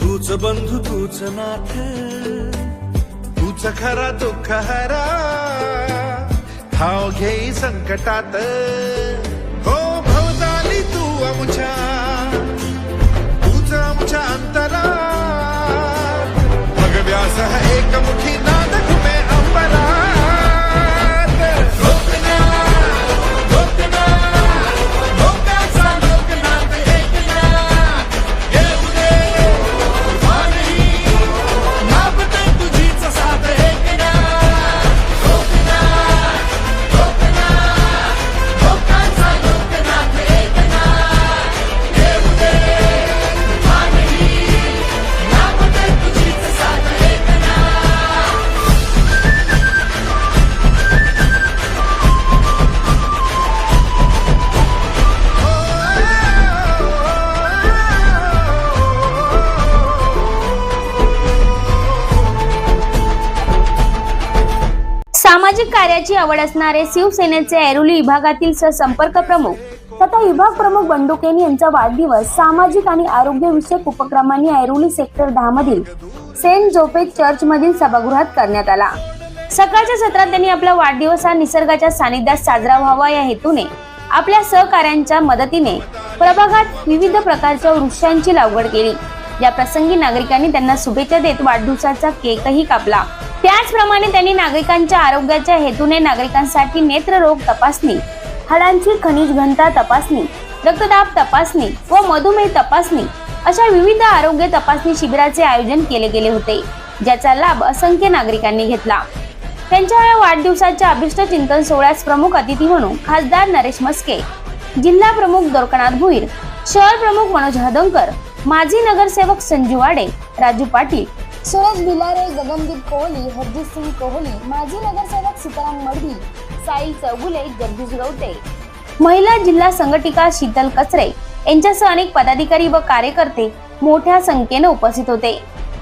तूच बंधू तूच नाथ तूच खरा दुःख हरा ठाव घेई संकटात. हो भवताली तू आमच्या सामाजिक कार्याची आवड असणारे शिवसेनेचे ऐरोली विभागातील सहसंपर्क प्रमुख तथा विभाग प्रमुख बंडुकेनी यांचा वाढदिवस सामाजिक आणि आरोग्य विषयक उपक्रमांनी ऐरोली सेक्टर दहा मधील सेंट जोपेज चर्च मधील सभागृहात करण्यात आला. सकाळच्या सत्रात त्यांनी आपला वाढदिवस हा निसर्गाच्या सानिध्यात साजरा व्हावा या हेतूने आपल्या सहकाऱ्यांच्या मदतीने प्रभागात विविध प्रकारच्या वृक्षांची लागवड केली. या प्रसंगी नागरिकांनी त्यांना शुभेच्छा देत वाढदिवसाचा केकही कापला. त्याचप्रमाणे त्यांनी नागरिकांच्या आरोग्याच्या हेतूने नागरिकांसाठी नेत्ररोग तपासणी हाडांची खनिज घनता तपासणी रक्तदाब तपासणी व मधुमेह तपासणी अशा विविध आरोग्य तपासणी शिबिराचे आयोजन केले गेले होते ज्याचा लाभ असंख्य नागरिकांनी घेतला. त्यांच्या या वाढदिवसाच्या अभिष्ट चिंतन सोहळ्यास प्रमुख अतिथी म्हणून खासदार नरेश मस्के जिल्हा प्रमुख दोरकनाथ भुईर शहर प्रमुख मनोज हदंकर माजी नगरसेवक संजू वाडे राजू पाटील सुरेश भिलारे गगनदीप कोहली हरजित सिंग कोहली माजी नगरसेवक सीताराम मडवी साईल चौगुले जगदीश गवते. महिला जिल्हा संघटिका शीतल कचरे यांच्यासह अनेक पदाधिकारी व कार्यकर्ते मोठ्या संख्येने उपस्थित होते.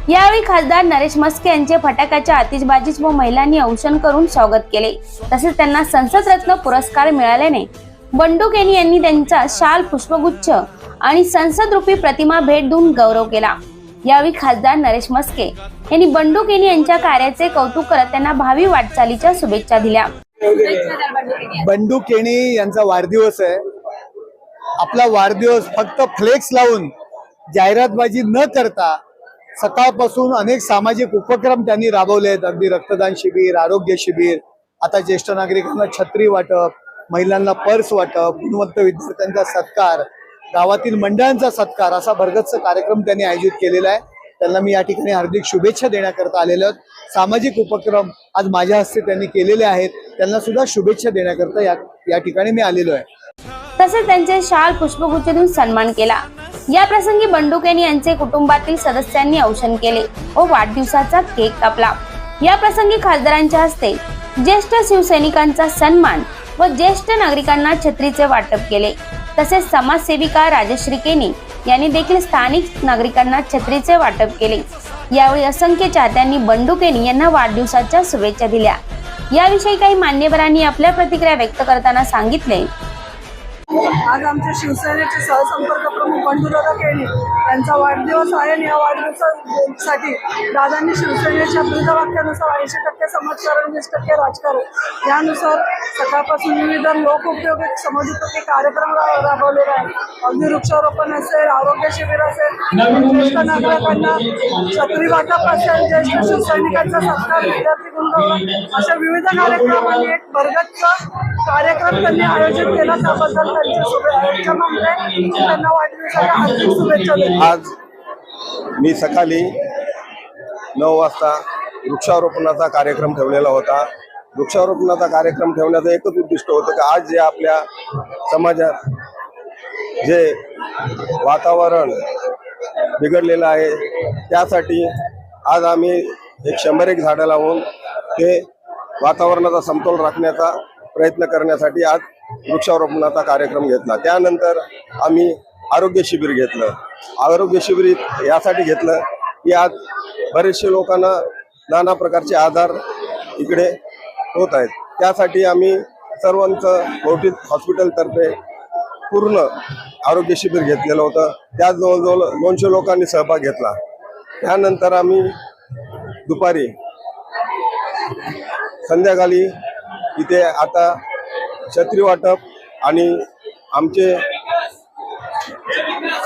यावेळी खासदार नरेश मस्के यांचे फटाक्याच्या आतिषबाजीस व महिलांनी औषण करून स्वागत केले. तसेच त्यांना संसद रत्न पुरस्कार मिळाल्याने बंडू केनी यांनी त्यांचा शाल पुष्पगुच्छ आणि संसद रूपी प्रतिमा भेट देऊन गौरव केला. यावेळी खासदार नरेश मस्के यांनी बंडू केनी यांच्या कार्याचे कौतुक करत त्यांना भावी वाटचालीच्या शुभेच्छा दिल्या. बंडू केणी यांचा वाढदिवस आहे. आपला वाढदिवस फक्त फ्लेक्स लावून जाहिरातबाजी न करता सकाळपासून अनेक सामाजिक उपक्रम त्यांनी राबवले आहेत. अगदी रक्तदान शिबिर आरोग्य शिबिर आता ज्येष्ठ नागरिकांना छत्री वाटप महिलांना पर्स वाटप गुणवंत विद्यार्थ्यांचा सत्कार गावातील मंडळांचा सत्कार असा भरगतचा कार्यक्रम त्यांनी आयोजित केलेला आहे. त्यांना मी या ठिकाणी हार्दिक शुभेच्छा देण्याकरता आलेलो सामाजिक उपक्रम आज माझ्या हस्ते त्यांनी केलेले आहेत. त्यांना सुद्धा शुभेच्छा देण्याकरता या या ठिकाणी मी आलेलो आहे. तसेच त्यांचे शाल पुष्पगुच्छेतून सन्मान केला. या प्रसंगी बंडुकेनी यांचे कुटुंबातील सदस्यांनी औषण केले व वाढदिवसाचा केक कापला. या प्रसंगी खासदारांच्या हस्ते ज्येष्ठ शिवसैनिकांचा सन्मान व ज्येष्ठ नागरिकांना छत्रीचे वाटप केले. तसेच समाजसेविका राजश्री केनी यांनी देखील स्थानिक नागरिकांना छत्रीचे वाटप केले. यावेळी असंख्य चाहत्यांनी बंडू केनी यांना वाढदिवसाच्या शुभेच्छा दिल्या. याविषयी काही मान्यवरांनी आपल्या प्रतिक्रिया व्यक्त करताना सांगितले. आज आमचे शिवसेनेचे सहसंपर्क प्रमुख बंडूदादा केणी यांचा वाढदिवस आहे आणि या वाढदिवसासाठी दादांनी शिवसेनेच्या ब्रीदवाक्यानुसार ऐंशी टक्के समाजकारण वीस टक्के राजकारण. यानुसार सकाळपासून विविध लोकउपयोगी समाजोपयोगी कार्यक्रम रा- राबवलेले आहेत अगदी वृक्षारोपण असेल आरोग्य शिबिर असेल ज्येष्ठ नागरिकांना छत्री वाटप असेल ज्येष्ठ शिवसैनिकांचा सत्कार विद्यार्थी गुणगौरव अशा विविध कार्यक्रमांनी एक भरगतचा कार्यक्रम त्यांनी आयोजित केला. त्याबद्दल त्यांच्या शुभेच्छा मागते त्यांना वाढदिवसाच्या हार्दिक शुभेच्छा देते. आज मी सकाळी नऊ वाजता वृक्षारोपणाचा कार्यक्रम ठेवलेला होता. वृक्षारोपणाचा कार्यक्रम ठेवण्याचं एकच उद्दिष्ट होतं की आज जे आपल्या समाजात जे वातावरण बिघडलेलं आहे त्यासाठी आज आम्ही एक शंभर एक झाडं लावून ते वातावरणाचा समतोल राखण्याचा प्रयत्न करण्यासाठी आज वृक्षारोपणाचा कार्यक्रम घेतला. त्यानंतर आम्ही आरोग्य शिबिर घेतलं. आरोग्य शिबिर यासाठी घेतलं. की आज बरेचसे लोकांना नाना प्रकारचे आजार इकडे होत आहेत. त्यासाठी आम्ही सर्वांचं मोठी हॉस्पिटलतर्फे पूर्ण आरोग्य शिबिर घेतलेलं होतं. त्यात जवळजवळ दोनशे लोकांनी सहभाग घेतला. त्यानंतर आम्ही दुपारी संध्याकाळी इथे आता छत्री वाटप आणि आमचे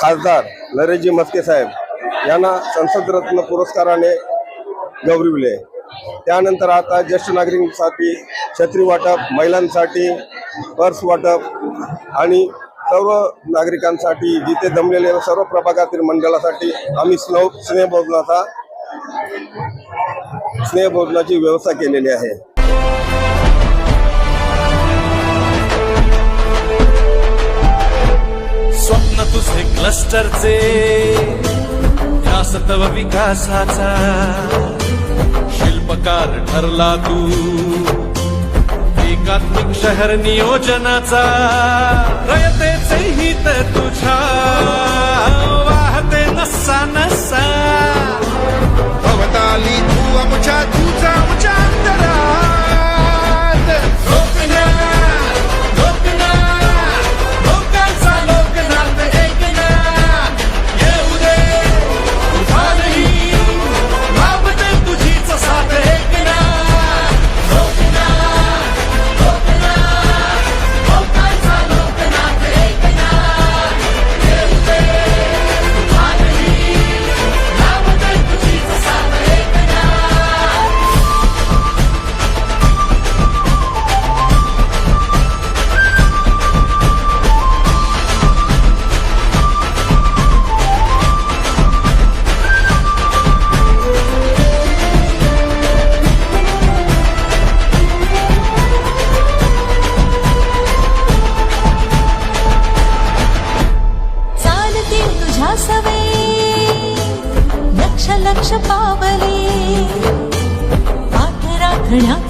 खासदार लरेजी मस्के साहेब यांना संसद रत्न पुरस्काराने गौरविले. त्यानंतर आता ज्येष्ठ नागरिकांसाठी छत्री वाटप महिलांसाठी पर्स वाटप आणि सर्व नागरिकांसाठी जिथे जमलेल्या सर्व प्रभागातील मंडळासाठी आम्ही स्नो स्नेहभोजनाचा स्नेहभोजनाची व्यवस्था केलेली आहे. स्वप्न तुझे क्लस्टरचे या सतव विकासाचा. शिल्पकार ठरला तू. एकात्मिक शहर नियोजनाचा. रयतेचे हित तुझ्या. 그?